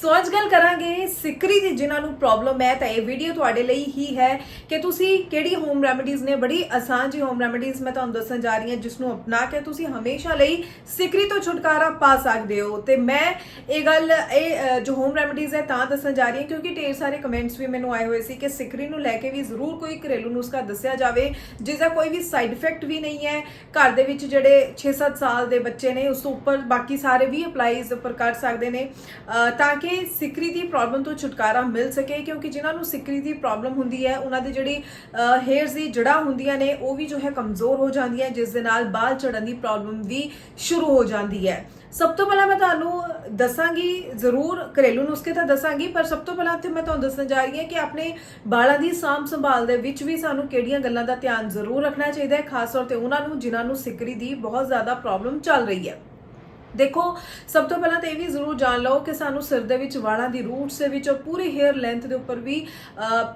ਸੋ ਅੱਜ ਗੱਲ ਕਰਾਂਗੇ ਸਿਕਰੀ ਦੀ, ਜਿਨ੍ਹਾਂ ਨੂੰ ਪ੍ਰੋਬਲਮ ਹੈ, ਤਾਂ ਇਹ ਵੀਡੀਓ ਤੁਹਾਡੇ ਲਈ ਹੀ ਹੈ ਕਿ ਤੁਸੀਂ ਕਿਹੜੀ ਹੋਮ ਰੈਮੇਡੀਜ਼ ਨੇ, ਬੜੀ ਆਸਾਨ ਜੀ ਹੋਮ ਰੈਮੇਡੀਜ਼ ਮੈਂ ਤੁਹਾਨੂੰ ਦੱਸਣ ਜਾ ਰਹੀ ਹਾਂ ਜਿਸ ਨੂੰ ਅਪਣਾ ਕੇ ਤੁਸੀਂ ਹਮੇਸ਼ਾ ਲਈ ਸਿਕਰੀ ਤੋਂ ਛੁਟਕਾਰਾ ਪਾ ਸਕਦੇ ਹੋ। ਤੇ ਮੈਂ ਇਹ ਗੱਲ, ਇਹ ਜੋ ਹੋਮ ਰੈਮੇਡੀਜ਼ ਹੈ, ਤਾਂ ਦੱਸਣ ਜਾ ਰਹੀ ਹਾਂ, ਕਿਉਂਕਿ ਢੇਰ ਸਾਰੇ ਕਮੈਂਟਸ ਵੀ ਮੈਨੂੰ ਆਏ ਹੋਏ ਸੀ ਕਿ ਸਿਕਰੀ ਨੂੰ ਲੈ ਕੇ ਵੀ ਜ਼ਰੂਰ ਕੋਈ ਘਰੇਲੂ ਨੁਸਖਾ ਦੱਸਿਆ ਜਾਵੇ ਜਿਸ ਦਾ ਕੋਈ ਵੀ ਸਾਈਡ ਇਫੈਕਟ ਵੀ ਨਹੀਂ ਹੈ। ਘਰ ਦੇ ਵਿੱਚ ਜਿਹੜੇ 6-7 ਸਾਲ ਦੇ ਬੱਚੇ ਨੇ, ਉਸ ਤੋਂ ਉੱਪਰ ਬਾਕੀ ਸਾਰੇ ਵੀ ਅਪਲਾਈਜ਼ ਉੱਪਰ ਕਰ ਸਕਦੇ ਨੇ। ਤਾਂ ਕਿ ਸਿਕਰੀ ਦੀ ਪ੍ਰੋਬਲਮ ਤੋਂ ਛੁਟਕਾਰਾ ਮਿਲ ਸਕੇ, ਕਿਉਂਕਿ ਜਿਨ੍ਹਾਂ ਨੂੰ ਸਿਕਰੀ ਦੀ ਪ੍ਰੋਬਲਮ ਹੁੰਦੀ ਹੈ, ਉਹਨਾਂ ਦੀ ਜਿਹੜੀ ਹੇਅਰਸ ਦੀ ਜੜ੍ਹਾਂ ਹੁੰਦੀਆਂ ਨੇ, ਉਹ ਵੀ ਜੋ ਹੈ ਕਮਜ਼ੋਰ ਹੋ ਜਾਂਦੀਆਂ, ਜਿਸ ਦੇ ਨਾਲ ਬਾਲ ਝੜਨ ਦੀ ਪ੍ਰੋਬਲਮ ਵੀ ਸ਼ੁਰੂ ਹੋ ਜਾਂਦੀ ਹੈ। ਸਭ ਤੋਂ ਪਹਿਲਾਂ ਮੈਂ ਤੁਹਾਨੂੰ ਦੱਸਾਂਗੀ, ਜ਼ਰੂਰ ਘਰੇਲੂ ਨੁਸਖੇ ਤਾਂ ਦੱਸਾਂਗੀ, ਪਰ ਸਭ ਤੋਂ ਪਹਿਲਾਂ ਤੇ ਮੈਂ ਤੁਹਾਨੂੰ ਦੱਸਣ ਜਾ ਰਹੀ ਹਾਂ ਕਿ ਆਪਣੇ ਬਾਲਾਂ ਦੀ ਸਾਂਭ ਸੰਭਾਲ ਦੇ ਵਿੱਚ ਵੀ ਸਾਨੂੰ ਕਿਹੜੀਆਂ ਗੱਲਾਂ ਦਾ ਧਿਆਨ ਜ਼ਰੂਰ ਰੱਖਣਾ ਚਾਹੀਦਾ ਹੈ, ਖਾਸ ਤੌਰ ਤੇ ਉਹਨਾਂ ਨੂੰ, ਜਿਨ੍ਹਾਂ ਨੂੰ ਸਿਕਰੀ ਦੀ ਬਹੁਤ ਜ਼ਿਆਦਾ ਪ੍ਰੋਬਲਮ ਚੱਲ ਰਹੀ ਹੈ। ਦੇਖੋ, ਸਭ ਤੋਂ ਪਹਿਲਾਂ ਤਾਂ ਇਹ ਵੀ ਜ਼ਰੂਰ ਜਾਣ ਲਓ ਕਿ ਸਾਨੂੰ ਸਿਰ ਦੇ ਵਿੱਚ ਵਾਲਾਂ ਦੀ ਰੂਟਸ ਦੇ ਵਿੱਚ ਔਰ ਪੂਰੀ ਹੇਅਰ ਲੈਂਥ ਦੇ ਉੱਪਰ ਵੀ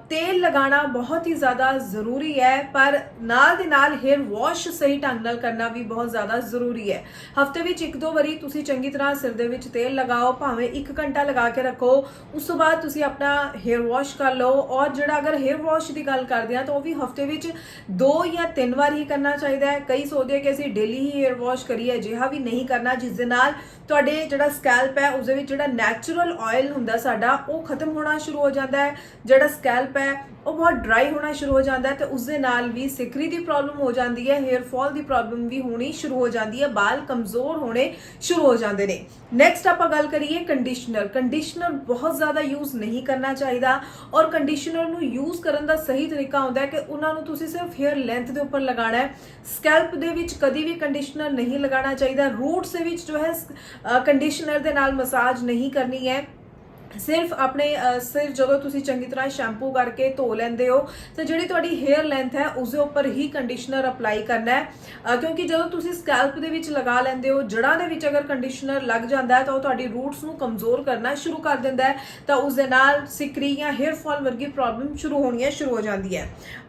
ਤੇਲ ਲਗਾਉਣਾ ਬਹੁਤ ਹੀ ਜ਼ਿਆਦਾ ਜ਼ਰੂਰੀ ਹੈ, ਪਰ ਨਾਲ ਦੇ ਨਾਲ ਹੇਅਰ ਵਾਸ਼ ਸਹੀ ਢੰਗ ਨਾਲ ਕਰਨਾ ਵੀ ਬਹੁਤ ਜ਼ਿਆਦਾ ਜ਼ਰੂਰੀ ਹੈ। ਹਫ਼ਤੇ ਵਿੱਚ ਇੱਕ ਦੋ ਵਾਰੀ ਤੁਸੀਂ ਚੰਗੀ ਤਰ੍ਹਾਂ ਸਿਰ ਦੇ ਵਿੱਚ ਤੇਲ ਲਗਾਓ, ਭਾਵੇਂ 1 ਘੰਟਾ ਲਗਾ ਕੇ ਰੱਖੋ, ਉਸ ਤੋਂ ਬਾਅਦ ਤੁਸੀਂ ਆਪਣਾ ਹੇਅਰ ਵਾਸ਼ ਕਰ ਲਓ ਔਰ ਜਿਹੜਾ ਅਗਰ ਹੇਅਰ ਵਾਸ਼ ਦੀ ਗੱਲ ਕਰਦੇ ਹਾਂ ਤਾਂ ਉਹ ਵੀ ਹਫ਼ਤੇ ਵਿੱਚ ਦੋ ਜਾਂ ਤਿੰਨ ਵਾਰ ਹੀ ਕਰਨਾ ਚਾਹੀਦਾ ਹੈ। ਕਈ ਸੋਚਦੇ ਕਿ ਅਸੀਂ ਡੇਲੀ ਹੀ ਹੇਅਰ ਵਾਸ਼ ਕਰੀਏ, ਅਜਿਹਾ ਵੀ ਨਹੀਂ ਕਰਨਾ, ਜਿਸ ਦੇ ਨਾਲ ਤੁਹਾਡੇ ਜਿਹੜਾ ਸਕੈਲਪ ਹੈ ਉਸ ਦੇ ਵਿੱਚ ਜਿਹੜਾ ਨੈਚੁਰਲ ਆਇਲ ਹੁੰਦਾ ਸਾਡਾ, ਉਹ ਖਤਮ ਹੋਣਾ ਸ਼ੁਰੂ ਹੋ ਜਾਂਦਾ ਹੈ। ਜਿਹੜਾ ਸਕੈਲਪ ਹੈ, ਉਹ ਬਹੁਤ ਡਰਾਈ ਹੋਣਾ ਸ਼ੁਰੂ ਹੋ ਜਾਂਦਾ ਹੈ ਤੇ ਉਸ ਦੇ ਨਾਲ ਵੀ ਸਿਕਰੀ ਦੀ ਪ੍ਰੋਬਲਮ ਹੋ ਜਾਂਦੀ ਹੈ ਹੇਅਰ ਫਾਲ ਦੀ ਪ੍ਰੋਬਲਮ ਵੀ ਹੋਣੀ ਸ਼ੁਰੂ ਹੋ ਜਾਂਦੀ ਹੈ, ਬਾਲ ਕਮਜ਼ੋਰ ਹੋਣੇ ਸ਼ੁਰੂ ਹੋ ਜਾਂਦੇ ਨੇ। ਨੈਕਸਟ ਆਪਾਂ ਗੱਲ ਕਰੀਏ ਕੰਡੀਸ਼ਨਰ ਕੰਡੀਸ਼ਨਰ ਬਹੁਤ ਜ਼ਿਆਦਾ ਯੂਜ਼ ਨਹੀਂ ਕਰਨਾ ਚਾਹੀਦਾ ਔਰ ਕੰਡੀਸ਼ਨਰ ਨੂੰ ਯੂਜ਼ ਕਰਨ ਦਾ ਸਹੀ ਤਰੀਕਾ ਹੁੰਦਾ ਹੈ ਕਿ ਉਹਨਾਂ ਨੂੰ ਤੁਸੀਂ ਸਿਰਫ ਹੇਅਰ ਲੈਂਥ ਦੇ ਉੱਪਰ ਲਗਾਉਣਾ ਹੈ। ਸਕੈਲਪ ਦੇ ਵਿੱਚ ਕਦੀ ਵੀ ਕੰਡੀਸ਼ਨਰ ਨਹੀਂ ਲਗਾਉਣਾ ਚਾਹੀਦਾ। ਰੂਟਸ ਦੇ ਵਿੱਚ ਜੋ ਹੈ ਕੰਡੀਸ਼ਨਰ ਦੇ ਨਾਲ ਮਸਾਜ ਨਹੀਂ ਕਰਨੀ ਹੈ। ਸਿਰਫ ਆਪਣੇ ਅ, ਸਿਰ ਜਦੋਂ ਤੁਸੀਂ ਚੰਗੀ ਤਰ੍ਹਾਂ ਸ਼ੈਂਪੂ ਕਰਕੇ ਧੋ ਲੈਂਦੇ ਹੋ ਤੇ ਜਿਹੜੀ ਤੁਹਾਡੀ ਹੇਅਰ ਲੈਂਥ ਹੈ ਉਸ ਦੇ ਉੱਪਰ ਹੀ ਕੰਡੀਸ਼ਨਰ ਅਪਲਾਈ ਕਰਨਾ ਹੈ। ਕਿਉਂਕਿ ਜਦੋਂ ਤੁਸੀਂ ਸਕੈਲਪ ਦੇ ਵਿੱਚ ਲਗਾ ਲੈਂਦੇ ਹੋ ਜੜ੍ਹਾਂ ਦੇ ਵਿੱਚ ਅਗਰ ਕੰਡੀਸ਼ਨਰ ਲੱਗ ਜਾਂਦਾ ਹੈ ਤਾਂ ਉਹ ਤੁਹਾਡੀ ਰੂਟਸ ਨੂੰ ਕਮਜ਼ੋਰ ਕਰਨਾ ਸ਼ੁਰੂ ਕਰ ਦਿੰਦਾ ਹੈ। ਤਾਂ ਉਸ ਦੇ ਨਾਲ ਸਿਕਰੀ ਜਾਂ ਹੇਅਰ ਫਾਲ ਵਰਗੀ ਪ੍ਰੋਬਲਮ ਸ਼ੁਰੂ ਹੋਣੀਆਂ ਸ਼ੁਰੂ ਹੋ ਜਾਂਦੀ ਹੈ।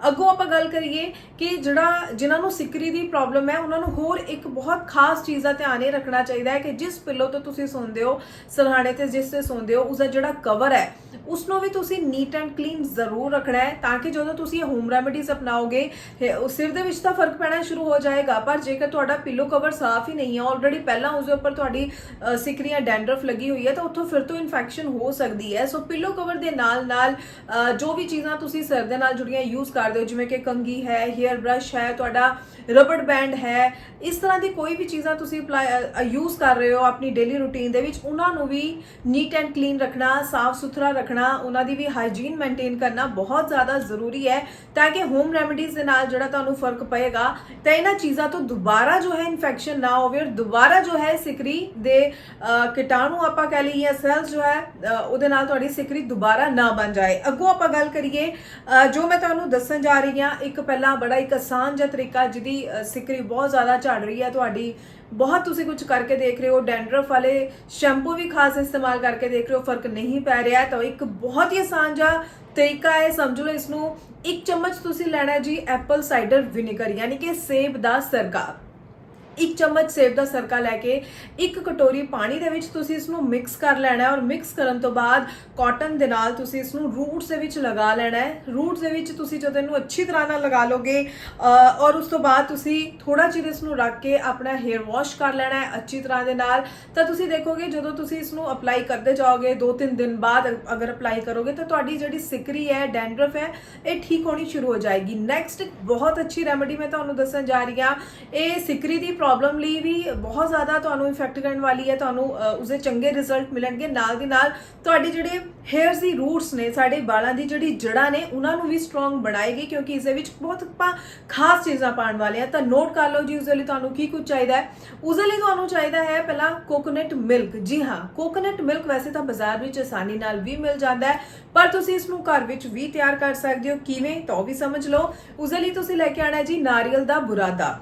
ਅੱਗੋਂ ਆਪਾਂ ਗੱਲ ਕਰੀਏ ਕਿ ਜਿਹੜਾ ਜਿਨ੍ਹਾਂ ਨੂੰ ਸਿਕਰੀ ਦੀ ਪ੍ਰੋਬਲਮ ਹੈ ਉਹਨਾਂ ਨੂੰ ਹੋਰ ਇੱਕ ਬਹੁਤ ਖਾਸ ਚੀਜ਼ ਦਾ ਧਿਆਨ ਇਹ ਰੱਖਣਾ ਚਾਹੀਦਾ ਹੈ ਕਿ ਜਿਸ ਪਿੱਲੋ ਤੋਂ ਤੁਸੀਂ ਸੌਂਦੇ ਹੋ ਸਲਹਾਣੇ ਤੇ ਜਿਸ ਤੇ ਸੌਂਦੇ ਹੋ ਉਸ ਦਾ ਜਿਹੜਾ ਕਵਰ ਹੈ ਉਸ ਨੂੰ ਵੀ ਤੁਸੀਂ ਨੀਟ ਐਂਡ ਕਲੀਨ ਜ਼ਰੂਰ ਰੱਖਣਾ ਹੈ ਤਾਂ ਕਿ ਜਦੋਂ ਤੁਸੀਂ ਇਹ ਹੋਮ ਰੈਮੇਡੀਜ਼ ਅਪਣਾਓਗੇ ਸਿਰ ਦੇ ਵਿੱਚ ਤਾਂ ਫ਼ਰਕ ਪੈਣਾ ਸ਼ੁਰੂ ਹੋ ਜਾਏਗਾ, ਪਰ ਜੇਕਰ ਤੁਹਾਡਾ ਪਿੱਲੋ ਕਵਰ ਸਾਫ਼ ਹੀ ਨਹੀਂ ਹੈ ਆਲਰੇਡੀ ਪਹਿਲਾਂ ਉਸ ਦੇ ਉੱਪਰ ਤੁਹਾਡੀ ਸਿਕਰੀਆਂ ਡੈਂਡਰਫ ਲੱਗੀ ਹੋਈ ਹੈ, ਤਾਂ ਉੱਥੋਂ ਫਿਰ ਤੋਂ ਇਨਫੈਕਸ਼ਨ ਹੋ ਸਕਦੀ ਹੈ। ਸੋ ਪਿੱਲੋ ਕਵਰ ਦੇ ਨਾਲ ਨਾਲ ਜੋ ਵੀ ਚੀਜ਼ਾਂ ਤੁਸੀਂ ਸਿਰ ਦੇ ਨਾਲ ਜੁੜੀਆਂ ਯੂਜ਼ ਕਰਦੇ ਹੋ, ਜਿਵੇਂ ਕਿ ਕੰਗੀ ਹੈ ਹੇਅਰ ਬ੍ਰਸ਼ ਹੈ, ਤੁਹਾਡਾ ਰਬੜ ਬੈਂਡ ਹੈ, ਇਸ ਤਰ੍ਹਾਂ ਦੀ ਕੋਈ ਵੀ ਚੀਜ਼ਾਂ ਤੁਸੀਂ ਯੂਜ਼ ਕਰ ਰਹੇ ਹੋ ਆਪਣੀ ਡੇਲੀ ਰੂਟੀਨ ਦੇ ਵਿੱਚ, ਉਹਨਾਂ ਨੂੰ ਵੀ ਨੀਟ ਐਂਡ ਕਲੀਨ ਰੱਖਣਾ ਸਾਫ਼ ਸੁਥਰਾ ਰੱਖਣਾ, ਉਹਨਾਂ ਦੀ ਵੀ ਹਾਈਜੀਨ ਮੇਨਟੇਨ ਕਰਨਾ ਬਹੁਤ ਜ਼ਿਆਦਾ ਜ਼ਰੂਰੀ ਹੈ ਤਾਂ ਕਿ ਹੋਮ ਰੈਮਡੀਜ਼ ਦੇ ਨਾਲ ਜਿਹੜਾ ਤੁਹਾਨੂੰ ਫ਼ਰਕ ਪਏਗਾ ਤਾਂ ਇਹਨਾਂ ਚੀਜ਼ਾਂ ਤੋਂ ਦੁਬਾਰਾ ਜੋ ਹੈ ਇਨਫੈਕਸ਼ਨ ਨਾ ਹੋਵੇ ਔਰ ਦੁਬਾਰਾ ਜੋ ਹੈ ਸਿਕਰੀ ਦੇ ਕੀਟਾਣੂ ਆਪਾਂ ਕਹਿ ਲਈਏ ਸੈਲਸ ਜੋ ਹੈ ਉਹਦੇ ਨਾਲ ਤੁਹਾਡੀ ਸਿਕਰੀ ਦੁਬਾਰਾ ਨਾ ਬਣ ਜਾਏ। ਅੱਗੋਂ ਆਪਾਂ ਗੱਲ ਕਰੀਏ ਜੋ ਮੈਂ ਤੁਹਾਨੂੰ ਦੱਸਣ ਜਾ ਰਹੀ ਹਾਂ, ਇੱਕ ਪਹਿਲਾਂ ਬੜਾ ਇੱਕ ਆਸਾਨ ਜਿਹਾ ਤਰੀਕਾ ਜਿਹਦੀ ਸਿਕਰੀ ਬਹੁਤ ਜ਼ਿਆਦਾ ਝੜ ਰਹੀ ਹੈ, ਤੁਹਾਡੀ ਬਹੁਤ ਤੁਸੀਂ ਕੁਝ ਕਰਕੇ ਦੇਖ ਰਹੇ ਹੋ, ਡੈਂਡਰਫ ਵਾਲੇ ਸ਼ੈਂਪੂ ਵੀ ਖਾਸ ਇਸਤੇਮਾਲ ਕਰਕੇ ਦੇਖ ਰਹੇ ਹੋ, ਫ਼ਰਕ ਨਹੀਂ ਪੈ ਰਿਹਾ। ਤਾਂ ਇੱਕ ਬਹੁਤ ਹੀ ਆਸਾਨ ਜਿਹਾ ਤਰੀਕਾ ਹੈ, ਸਮਝ ਲਓ ਇਸ ਨੂੰ। ਇੱਕ ਚਮਚ ਤੁਸੀਂ ਲੈਣਾ ਜੀ ਐਪਲ ਸਾਈਡਰ ਵਿਨੇਗਰ, ਯਾਨੀ ਕਿ ਸੇਬ ਦਾ ਸਰਕਾ ਇੱਕ ਚਮਚ ਸੇਬ ਦਾ ਸਰਕਾ ਲੈ ਕੇ ਇੱਕ ਕਟੋਰੀ ਪਾਣੀ ਦੇ ਵਿੱਚ ਤੁਸੀਂ ਇਸ ਨੂੰ ਮਿਕਸ ਕਰ ਲੈਣਾ ਹੈ ਔਰ ਮਿਕਸ ਕਰਨ ਤੋਂ ਬਾਅਦ ਕਾਟਨ ਦੇ ਨਾਲ ਤੁਸੀਂ ਇਸ ਨੂੰ ਰੂਟਸ ਦੇ ਵਿੱਚ ਲਗਾ ਲੈਣਾ ਹੈ। ਰੂਟਸ ਦੇ ਵਿੱਚ ਤੁਸੀਂ ਜਦੋਂ ਇਹਨੂੰ ਅੱਛੀ ਤਰ੍ਹਾਂ ਨਾਲ ਲਗਾ ਲੋਗੇ ਔਰ ਉਸ ਤੋਂ ਬਾਅਦ ਤੁਸੀਂ ਥੋੜਾ ਚਿਰ ਇਸ ਨੂੰ ਰੱਖ ਕੇ ਆਪਣਾ ਹੇਅਰ ਵਾਸ਼ ਕਰ ਲੈਣਾ ਹੈ ਅੱਛੀ ਤਰ੍ਹਾਂ ਦੇ ਨਾਲ। ਤਾਂ ਤੁਸੀਂ ਦੇਖੋਗੇ ਜਦੋਂ ਤੁਸੀਂ ਇਸ ਨੂੰ ਅਪਲਾਈ ਕਰਦੇ ਜਾਓਗੇ 2-3 ਦਿਨ ਬਾਅਦ ਅਗਰ ਅਪਲਾਈ ਕਰੋਗੇ ਤਾਂ ਤੁਹਾਡੀ ਜਿਹੜੀ ਸਿਕਰੀ ਹੈ ਡੈਂਡਰਫ ਹੈ, ਇਹ ਠੀਕ ਹੋਣੀ ਸ਼ੁਰੂ ਹੋ ਜਾਏਗੀ। ਨੈਕਸਟ ਬਹੁਤ ਅੱਛੀ ਰੈਮੇਡੀ ਮੈਂ ਤੁਹਾਨੂੰ ਦੱਸਣ ਜਾ ਰਹੀ ਹਾਂ। ਇਹ ਸਿਕਰੀ ਦੀ ਪ੍ਰੋਬਲਮ ਲਈ ਵੀ ਬਹੁਤ ਜ਼ਿਆਦਾ ਤੁਹਾਨੂੰ ਇਫੈਕਟ ਕਰਨ ਵਾਲੀ ਹੈ, ਤੁਹਾਨੂੰ ਉਸਦੇ ਚੰਗੇ ਰਿਜ਼ਲਟ ਮਿਲਣਗੇ। ਨਾਲ ਦੀ ਨਾਲ ਤੁਹਾਡੇ ਜਿਹੜੇ ਹੇਅਰਸ ਦੀ ਰੂਟਸ ਨੇ, ਸਾਡੇ ਵਾਲਾਂ ਦੀ ਜਿਹੜੀ ਜੜ੍ਹਾਂ ਨੇ, ਉਹਨਾਂ ਨੂੰ ਵੀ ਸਟਰੋਂਗ ਬਣਾਏਗੀ ਕਿਉਂਕਿ ਇਸ ਦੇ ਵਿੱਚ ਬਹੁਤ ਆਪਾਂ ਖਾਸ ਚੀਜ਼ਾਂ ਪਾਉਣ ਵਾਲੇ ਆ ਤਾਂ ਨੋਟ ਕਰ ਲਓ ਜੀ ਉਸ ਦੇ ਲਈ ਤੁਹਾਨੂੰ ਕੀ ਕੁਝ ਚਾਹੀਦਾ ਹੈ। ਉਸ ਦੇ ਲਈ ਤੁਹਾਨੂੰ ਚਾਹੀਦਾ ਹੈ ਪਹਿਲਾਂ ਕੋਕੋਨਟ ਮਿਲਕ ਜੀ ਹਾਂ ਕੋਕੋਨਟ ਮਿਲਕ ਵੈਸੇ ਤਾਂ ਬਾਜ਼ਾਰ ਵਿੱਚ ਆਸਾਨੀ ਨਾਲ ਵੀ ਮਿਲ ਜਾਂਦਾ ਹੈ, ਪਰ ਤੁਸੀਂ ਇਸ ਨੂੰ ਘਰ ਵਿੱਚ ਵੀ ਤਿਆਰ ਕਰ ਸਕਦੇ ਹੋ। ਕਿਵੇਂ, ਤਾਂ ਉਹ ਵੀ ਸਮਝ ਲਓ। ਉਸ ਦੇ ਲਈ ਤੁਸੀਂ ਲੈ ਕੇ ਆਣਾ ਹੈ ਜੀ ਨਾਰੀਅਲ ਦਾ ਬੁਰਾਦਾ।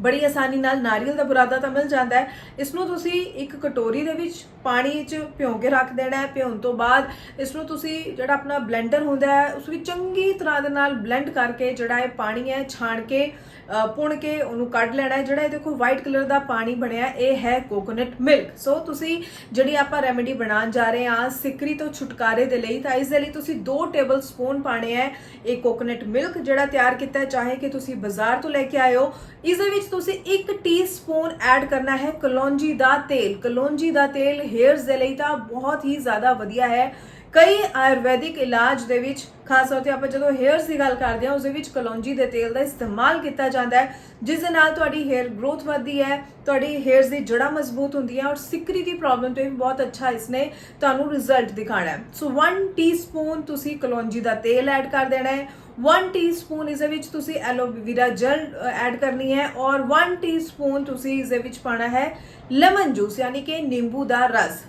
ਬੜੀ ਆਸਾਨੀ ਨਾਲ ਨਾਰੀਅਲ ਦਾ ਬੁਰਾਦਾ ਤਾਂ ਮਿਲ ਜਾਂਦਾ ਹੈ। ਇਸ ਨੂੰ ਤੁਸੀਂ ਇੱਕ ਕਟੋਰੀ ਦੇ ਵਿੱਚ ਪਾਣੀ 'ਚ ਭਿਓ ਕੇ ਰੱਖ ਦੇਣਾ ਹੈ। ਭਿਉਣ ਤੋਂ ਬਾਅਦ ਇਸ ਨੂੰ ਤੁਸੀਂ ਜਿਹੜਾ ਆਪਣਾ ਬਲੈਂਡਰ ਹੁੰਦਾ ਹੈ ਉਸ ਵਿੱਚ ਚੰਗੀ ਤਰ੍ਹਾਂ ਦੇ ਨਾਲ ਬਲੈਂਡ ਕਰਕੇ ਜਿਹੜਾ ਇਹ ਪਾਣੀ ਹੈ ਛਾਣ ਕੇ ਅ, ਪੁਣ ਕੇ ਉਹਨੂੰ ਕੱਢ ਲੈਣਾ ਹੈ। ਜਿਹੜਾ ਇਹ ਦੇਖੋ ਵਾਈਟ ਕਲਰ ਦਾ ਪਾਣੀ ਬਣਿਆ ਇਹ ਹੈ ਕੋਕੋਨਟ ਮਿਲਕ। ਸੋ ਤੁਸੀਂ ਜਿਹੜੀ ਆਪਾਂ ਰੈਮੇਡੀ ਬਣਾਉਣ ਜਾ ਰਹੇ ਹਾਂ ਸਿਕਰੀ ਤੋਂ ਛੁਟਕਾਰੇ ਦੇ ਲਈ ਤਾਂ ਇਸ ਦੇ ਲਈ ਤੁਸੀਂ 2 ਟੇਬਲ ਸਪੂਨ ਪਾਣੇ ਹੈ ਇਹ ਕੋਕੋਨਟ ਮਿਲਕ ਜਿਹੜਾ ਤਿਆਰ ਕੀਤਾ ਹੈ। ਚਾਹੇ ਕਿ ਤੁਸੀਂ ਬਾਜ਼ਾਰ ਤੋਂ ਲੈ ਕੇ ਆਇਓ ਇਸ ਦੇ ਵਿੱਚ ਤੁਸੀਂ 1 ਟੀਸਪੂਨ ਐਡ ਕਰਨਾ ਹੈ ਕਲੌਂਜੀ ਦਾ ਤੇਲ। ਕਲੌਂਜੀ ਦਾ ਤੇਲ ਹੇਅਰਸ ਦੇ ਲਈ ਤਾਂ ਬਹੁਤ ਹੀ ਜ਼ਿਆਦਾ ਵਧੀਆ ਹੈ। ਕਈ ਆਯੁਰਵੈਦਿਕ ਇਲਾਜ ਦੇ ਵਿੱਚ, ਖਾਸ ਤੌਰ ਤੇ ਆਪਾਂ ਜਦੋਂ ਹੇਅਰਸ ਦੀ ਗੱਲ ਕਰਦੇ ਹਾਂ ਉਸ ਦੇ ਵਿੱਚ ਕਲੌਂਜੀ ਦੇ ਤੇਲ ਦਾ ਇਸਤੇਮਾਲ ਕੀਤਾ ਜਾਂਦਾ ਹੈ, ਜਿਸ ਦੇ ਨਾਲ ਤੁਹਾਡੀ ਹੇਅਰ ਗਰੋਥ ਵੱਧਦੀ ਹੈ, ਤੁਹਾਡੀ ਹੇਅਰਸ ਦੀ ਜੜ੍ਹਾਂ ਮਜ਼ਬੂਤ ਹੁੰਦੀ ਹੈ ਔਰ ਸਿਕਰੀ ਦੀ ਪ੍ਰੋਬਲਮ ਤੋਂ ਵੀ ਬਹੁਤ ਅੱਛਾ ਇਸਨੇ ਤੁਹਾਨੂੰ ਰਿਜ਼ਲਟ ਦਿਖਾਣਾ ਹੈ। ਸੋ 1 ਟੀਸਪੂਨ ਤੁਸੀਂ ਕਲੌਂਜੀ ਦਾ ਤੇਲ ਐਡ ਕਰ ਦੇਣਾ ਹੈ। 1 ਟੀਸਪੂਨ ਇਸ ਦੇ ਵਿੱਚ ਤੁਸੀਂ ਐਲੋਵੇਰਾ ਜੈਲ ਐਡ ਕਰਨੀ ਹੈ ਔਰ 1 ਟੀਸਪੂਨ ਤੁਸੀਂ ਇਸ ਦੇ ਵਿੱਚ ਪਾਣਾ ਹੈ ਲੈਮਨ ਜੂਸ ਯਾਨੀ ਕਿ ਨਿੰਬੂ ਦਾ ਰਸ।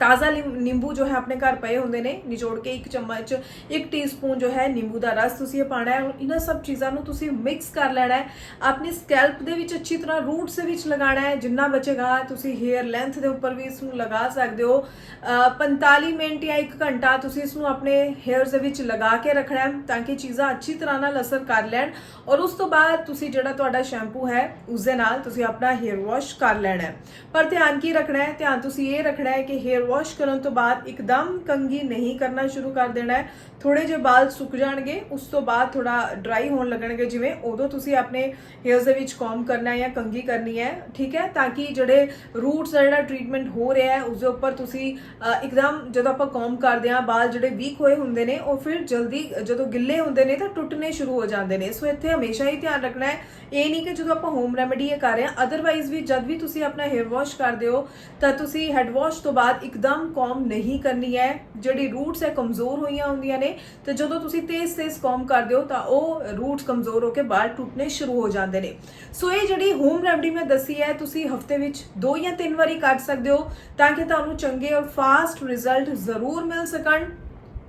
ਤਾਜ਼ਾ ਲਿੰ- ਨਿੰਬੂ ਜੋ ਹੈ ਆਪਣੇ ਘਰ ਪਏ ਹੁੰਦੇ ਨੇ ਨਿਚੋੜ ਕੇ ਇੱਕ ਚਮਚ ਇੱਕ ਟੀਸਪੂਨ ਜੋ ਹੈ ਨਿੰਬੂ ਦਾ ਰਸ ਤੁਸੀਂ ਇਹ ਪਾਣਾ ਹੈ। ਇਹਨਾਂ ਸਭ ਚੀਜ਼ਾਂ ਨੂੰ ਤੁਸੀਂ ਮਿਕਸ ਕਰ ਲੈਣਾ ਹੈ। ਆਪਣੀ ਸਕੈਲਪ ਦੇ ਵਿੱਚ ਅੱਛੀ ਤਰ੍ਹਾਂ ਰੂਟਸ ਦੇ ਵਿੱਚ ਲਗਾਣਾ ਹੈ। ਜਿੰਨਾ ਬਚੇਗਾ ਤੁਸੀਂ ਹੇਅਰ ਲੈਂਥ ਦੇ ਉੱਪਰ ਵੀ ਇਸ ਨੂੰ ਲਗਾ ਸਕਦੇ ਹੋ। ਅ, 45 ਮਿੰਟ ਜਾਂ 1 ਘੰਟਾ ਤੁਸੀਂ ਇਸ ਨੂੰ ਆਪਣੇ ਹੇਅਰਸ ਦੇ ਵਿੱਚ ਲਗਾ ਕੇ ਰੱਖਣਾ ਹੈ ਤਾਂ ਕਿ ਚੀਜ਼ਾਂ ਅੱਛੀ ਤਰ੍ਹਾਂ ਨਾਲ ਅਸਰ ਕਰ ਲੈਣ। ਔਰ ਉਸ ਤੋਂ ਬਾਅਦ ਤੁਸੀਂ ਜਿਹੜਾ ਤੁਹਾਡਾ ਸ਼ੈਂਪੂ ਹੈ ਉਸ ਦੇ ਨਾਲ ਤੁਸੀਂ ਆਪਣਾ ਹੇਅਰ ਵਾਸ਼ ਕਰ ਲੈਣਾ ਹੈ। ਪਰ ਧਿਆਨ ਕੀ ਰੱਖਣਾ ਹੈ? ਧਿਆਨ ਤੁਸੀਂ ਇਹ ਰੱਖਣਾ ਹੈ ਕਿ ਹੇਅਰ ਵਾਸ਼ ਕਰਨ ਤੋਂ ਬਾਅਦ ਇੱਕਦਮ ਕੰਗੀ ਨਹੀਂ ਕਰਨਾ ਸ਼ੁਰੂ ਕਰ ਦੇਣਾ ਹੈ। ਥੋੜੇ ਜਿਹੇ ਵਾਲ ਸੁੱਕ ਜਾਣਗੇ, ਉਸ ਤੋਂ ਬਾਅਦ ਥੋੜਾ ਡਰਾਈ ਹੋਣ ਲੱਗਣਗੇ, ਜਿਵੇਂ ਉਦੋਂ ਤੁਸੀਂ ਆਪਣੇ ਹੇਅਰਸ ਦੇ ਵਿੱਚ ਕੌਮ ਕਰਨਾ ਹੈ ਜਾਂ ਕੰਗੀ ਕਰਨੀ ਹੈ, ਠੀਕ ਹੈ? ਤਾਂ ਕਿ ਜਿਹੜੇ ਰੂਟਸ ਦਾ ਜਿਹੜਾ ਟ੍ਰੀਟਮੈਂਟ ਹੋ ਰਿਹਾ ਹੈ ਉਸ ਦੇ ਉੱਪਰ ਤੁਸੀਂ ਇੱਕਦਮ ਜਦੋਂ ਆਪਾਂ ਕੌਮ ਕਰਦੇ ਹਾਂ ਵਾਲ ਜਿਹੜੇ ਵੀਕ ਹੋਏ ਹੁੰਦੇ ਨੇ, ਉਹ ਫਿਰ ਜਲਦੀ, ਜਦੋਂ ਗਿੱਲੇ ਹੁੰਦੇ ਨੇ ਤਾਂ ਟੁੱਟਣੇ ਸ਼ੁਰੂ ਹੋ ਜਾਂਦੇ ਨੇ। ਸੋ ਇੱਥੇ ਹਮੇਸ਼ਾ ਹੀ ਧਿਆਨ ਰੱਖਣਾ ਹੈ। ਇਹ ਨਹੀਂ ਕਿ ਜਦੋਂ ਆਪਾਂ ਹੋਮ ਰੈਮੇਡੀ ਇਹ ਕਰ ਰਹੇ ਹਾਂ ਅਦਰਵਾਈਜ਼ ਵੀ ਜਦ ਵੀ ਤੁਸੀਂ ਆਪਣਾ ਹੇਅਰ ਵਾਸ਼ ਕਰਦੇ ਹੋ, ਤਾਂ ਤੁਸੀਂ ਹੈਡ ਵਾਸ਼ ਤੋਂ ਬਾਅਦ ਇੱਕ ਇੱਕਦਮ ਕੌਮ ਨਹੀਂ ਕਰਨੀ ਹੈ, ਜਿਹੜੀ ਰੂਟਸ ਹੈ ਕਮਜ਼ੋਰ ਹੋਈਆਂ ਹੁੰਦੀਆਂ ਨੇ, ਤੇ ਜਦੋਂ ਤੁਸੀਂ ਤੇਜ਼-ਤੇਜ਼ ਕੌਮ ਕਰਦੇ ਹੋ, ਤਾਂ ਉਹ ਰੂਟਸ ਕਮਜ਼ੋਰ ਹੋ ਕੇ ਬਾਹਰ ਟੁੱਟਣੇ ਸ਼ੁਰੂ ਹੋ ਜਾਂਦੇ ਨੇ। ਸੋ ਇਹ ਜਿਹੜੀ ਹੋਮ ਰੈਮਡੀ ਮੈਂ ਦੱਸੀ ਹੈ, ਤੁਸੀਂ ਹਫ਼ਤੇ ਵਿੱਚ ਦੋ ਜਾਂ ਤਿੰਨ ਵਾਰੀ ਕਰ ਸਕਦੇ ਹੋ, ਤਾਂ ਕਿ ਤੁਹਾਨੂੰ ਚੰਗੇ ਔਰ ਫਾਸਟ ਰਿਜ਼ਲਟ ਜ਼ਰੂਰ ਮਿਲ ਸਕਣ।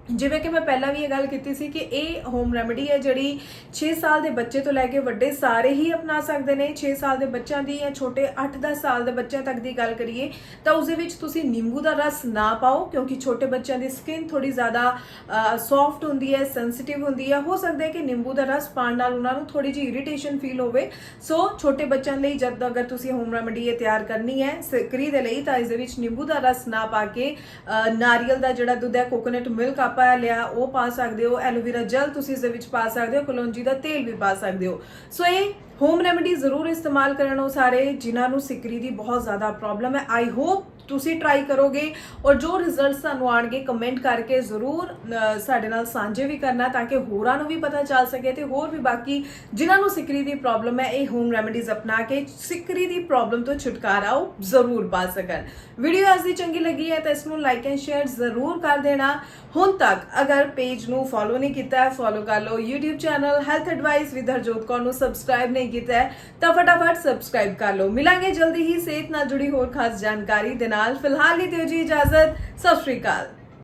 ਜਿਵੇਂ ਕਿ ਮੈਂ ਪਹਿਲਾਂ ਵੀ ਇਹ ਗੱਲ ਕੀਤੀ ਸੀ ਕਿ ਇਹ ਹੋਮ ਰੈਮਡੀ ਹੈ ਜਿਹੜੀ 6 ਸਾਲ ਦੇ ਬੱਚੇ ਤੋਂ ਲੈ ਕੇ ਵੱਡੇ ਸਾਰੇ ਹੀ ਅਪਣਾ ਸਕਦੇ ਨੇ। 6 ਸਾਲ ਦੇ ਬੱਚਿਆਂ ਦੀ ਜਾਂ ਛੋਟੇ 8-10 ਸਾਲ ਦੇ ਬੱਚਿਆਂ ਤੱਕ ਦੀ ਗੱਲ ਕਰੀਏ ਤਾਂ ਉਸ ਦੇ ਵਿੱਚ ਤੁਸੀਂ ਨਿੰਬੂ ਦਾ ਰਸ ਨਾ ਪਾਓ ਕਿਉਂਕਿ ਛੋਟੇ ਬੱਚਿਆਂ ਦੀ ਸਕਿਨ ਥੋੜੀ ਜ਼ਿਆਦਾ ਸੌਫਟ ਹੁੰਦੀ ਹੈ ਸੈਂਸਿਟਿਵ ਹੁੰਦੀ ਹੈ। ਹੋ ਸਕਦਾ ਹੈ ਕਿ ਨਿੰਬੂ ਦਾ ਰਸ ਪਾਣ ਨਾਲ ਉਹਨਾਂ ਨੂੰ ਥੋੜੀ ਜਿਹੀ ਇਰੀਟੇਸ਼ਨ ਫੀਲ ਹੋਵੇ। ਸੋ ਛੋਟੇ ਬੱਚਿਆਂ ਲਈ ਜਦ ਅਗਰ ਤੁਸੀਂ ਹੋਮ ਰੈਮਡੀ ਇਹ ਤਿਆਰ ਕਰਨੀ ਹੈ, ਸਕਰੀ ਦੇ ਲਈ ਤਾਂ ਇਸ ਦੇ ਵਿੱਚ ਨਿੰਬੂ ਦਾ ਰਸ ਨਾ ਪਾ ਕੇ ਨਾਰੀਅਲ ਦਾ ਜਿਹੜਾ ਦੁੱਧ ਹੈ ਕੋਕੋਨਟ ਮਿਲਕ ਪਾ ਲਿਆ, ਉਹ ਪਾ ਸਕਦੇ ਹੋ ਐਲੋਵੇਰਾ ਜੈਲ ਤੁਸੀਂ ਇਸ ਦੇ ਵਿੱਚ ਪਾ ਸਕਦੇ ਹੋ, ਕਲੌਂਜੀ ਦਾ ਤੇਲ ਵੀ ਪਾ ਸਕਦੇ ਹੋ। ਸੋ ਇਹ ਹੋਮ ਰੈਮਡੀ ਜ਼ਰੂਰ ਇਸਤੇਮਾਲ ਕਰਨ ਉਹ ਸਾਰੇ, ਜਿਨ੍ਹਾਂ ਨੂੰ ਸਿਕਰੀ ਦੀ ਬਹੁਤ ਜ਼ਿਆਦਾ ਪ੍ਰੋਬਲਮ ਹੈ। ਆਈ ਹੋਪ ਤੁਸੀਂ ਟਰਾਈ ਕਰੋਗੇ ਔਰ ਜੋ ਰਿਜ਼ਲਟਸ ਤੁਹਾਨੂੰ ਆਣਗੇ ਕਮੈਂਟ ਕਰਕੇ ਜ਼ਰੂਰ ਅ, ਸਾਡੇ ਨਾਲ ਸਾਂਝੇ ਵੀ ਕਰਨਾ ਤਾਂ ਕਿ ਹੋਰਾਂ ਨੂੰ ਵੀ ਪਤਾ ਚੱਲ ਸਕੇ ਤੇ ਹੋਰ ਵੀ ਬਾਕੀ ਜਿਨ੍ਹਾਂ ਨੂੰ ਸਿਕਰੀ ਦੀ ਪ੍ਰੋਬਲਮ ਹੈ ਇਹ ਹੋਮ ਰੈਮੇਡੀਜ਼ ਅਪਣਾ ਕੇ ਸਿਕਰੀ ਦੀ ਪ੍ਰੋਬਲਮ ਤੋਂ ਛੁਟਕਾਰਾ ਉਹ ਜ਼ਰੂਰ ਪਾ ਸਕਣ। ਵੀਡੀਓ ਅੱਜ ਦੀ ਚੰਗੀ ਲੱਗੀ ਹੈ ਤਾਂ ਇਸ ਨੂੰ ਲਾਈਕ ਐਂਡ ਸ਼ੇਅਰ ਜ਼ਰੂਰ ਕਰ ਦੇਣਾ। ਹੁਣ ਤੱਕ ਅਗਰ ਪੇਜ ਨੂੰ ਫੋਲੋ ਨਹੀਂ ਕੀਤਾ ਹੈ ਫੋਲੋ ਕਰ ਲਓ। YouTube channel health advice with Harjot Kaur ਨੂੰ ਸਬਸਕ੍ਰਾਈਬ ਨਹੀਂ ਕੀਤਾ ਹੈ ਤਾਂ ਫਟਾਫਟ ਸਬਸਕ੍ਰਾਈਬ ਕਰ ਲਓ। ਮਿਲਾਂਗੇ ਜਲਦੀ ਹੀ ਸਿਹਤ ਨਾਲ ਜੁੜੀ ਹੋਰ ਖਾਸ ਜਾਣਕਾਰੀ ਦੇ ਨਾਲ। ਫਿਲਹਾਲ ਲਈ ਦਿਓ ਜੀ ਇਜਾਜ਼ਤ। ਸਤਿ ਸ਼੍ਰੀ ਅਕਾਲ।